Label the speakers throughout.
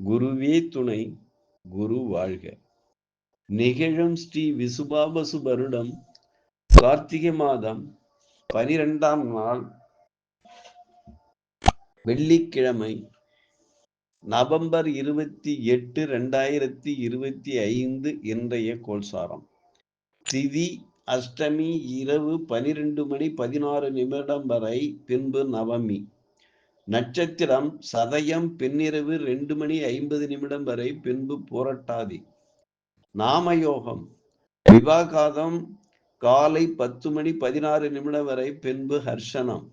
Speaker 1: குருவே துணை. குரு வாழ்க. நிகழும் ஸ்ரீ விசுபாபசு வருடம் கார்த்திகை மாதம் பனிரெண்டாம் நாள் வெள்ளிக்கிழமை நவம்பர் இருபத்தி எட்டு ரெண்டாயிரத்தி இருபத்தி ஐந்து இன்றைய கோல்சாரம் திதி அஷ்டமி இரவு பனிரெண்டு மணி பதினாறு நிமிடம் வரை பின்பு நவமி நட்சத்திரம் சதயம் பின்னிரவு ரெண்டு மணி ஐம்பது நிமிடம் வரை பின்பு புரட்டாதி. நாமயோகம். விவாகாதம் காலை பத்து மணி பதினாறு நிமிடம் வரை பின்பு ஹர்ஷனம்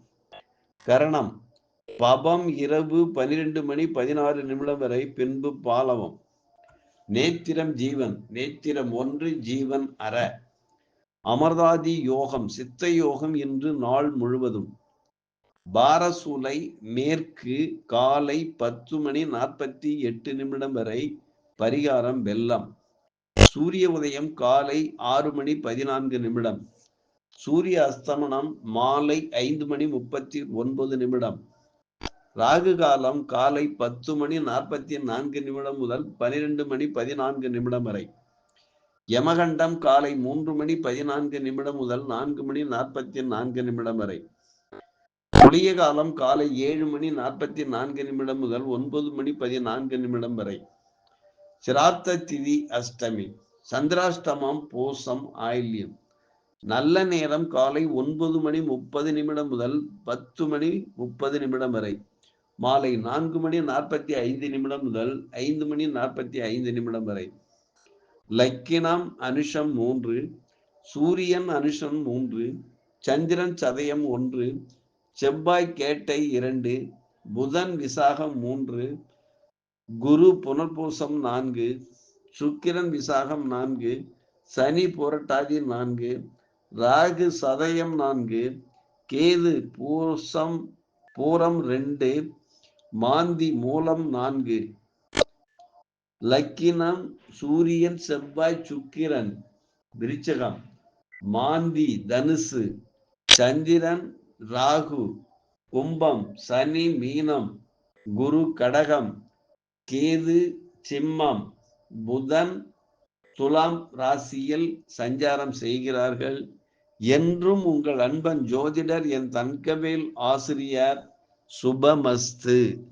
Speaker 1: கரணம். பபம் இரவு பனிரெண்டு மணி பதினாறு நிமிடம் வரை பின்பு பாலவம். நேத்திரம் ஜீவன். நேத்திரம் ஒன்று ஜீவன் அற. அமர்தாதி யோகம். சித்த யோகம் இன்று நாள் முழுவதும். பாரசூலை மேற்கு காலை பத்து மணி நாற்பத்தி எட்டு நிமிடம் வரை பரிகாரம் வெள்ளம். சூரிய உதயம் காலை ஆறு மணி பதினான்கு நிமிடம். சூரிய அஸ்தமனம் மாலை ஐந்து மணி முப்பத்தி ஒன்பது நிமிடம். ராகு காலம் காலை பத்து மணி நாற்பத்தி நான்கு நிமிடம் முதல் பனிரெண்டு மணி பதினான்கு நிமிடம் வரை. யமகண்டம் காலை மூன்று மணி பதினான்கு நிமிடம் முதல் நான்கு மணி நாற்பத்தி நான்கு நிமிடம் வரை. குளிய காலம் காலை ஏழு மணி நாற்பத்தி நான்கு நிமிடம் முதல் ஒன்பது மணி பதினான்கு நிமிடம் வரை. சிராத்த திதி அஷ்டமி. சந்திராஷ்டமம் போசம் ஆயில்யம். நல்ல நேரம் காலை ஒன்பது மணி முப்பது நிமிடம் முதல் பத்து மணி முப்பது நிமிடம் வரை. மாலை நான்கு மணி நாற்பத்தி ஐந்து நிமிடம் முதல் ஐந்து மணி நாற்பத்தி ஐந்து நிமிடம் வரை. லக்கினம் அனுஷம் மூன்று சூரியன் அனுஷம் மூன்று சந்திரன் சதயம் ஒன்று செவ்வாய் கேட்டை இரண்டு புதன் விசாகம் மூன்று குரு புனர்பூசம் நான்கு சுக்கிரன் விசாகம் நான்கு சனி புரட்டாதி நான்கு ராகு சதயம் நான்கு கேது பூசம் பூரம் ரெண்டு மாந்தி மூலம் நான்கு. லக்கினம் சூரியன் செவ்வாய் சுக்கிரன் விருச்சகம். மாந்தி தனுசு. சந்திரன் ராகு கும்பம் சனி மீனம் குரு கடகம் கேது சிம்மம் புதன் துலாம் ராசியில் சஞ்சாரம் செய்கிறார்கள். என்றும் உங்கள் அன்பன் ஜோதிடர் என் தன்கவேல் ஆசிரியர் சுபமஸ்து.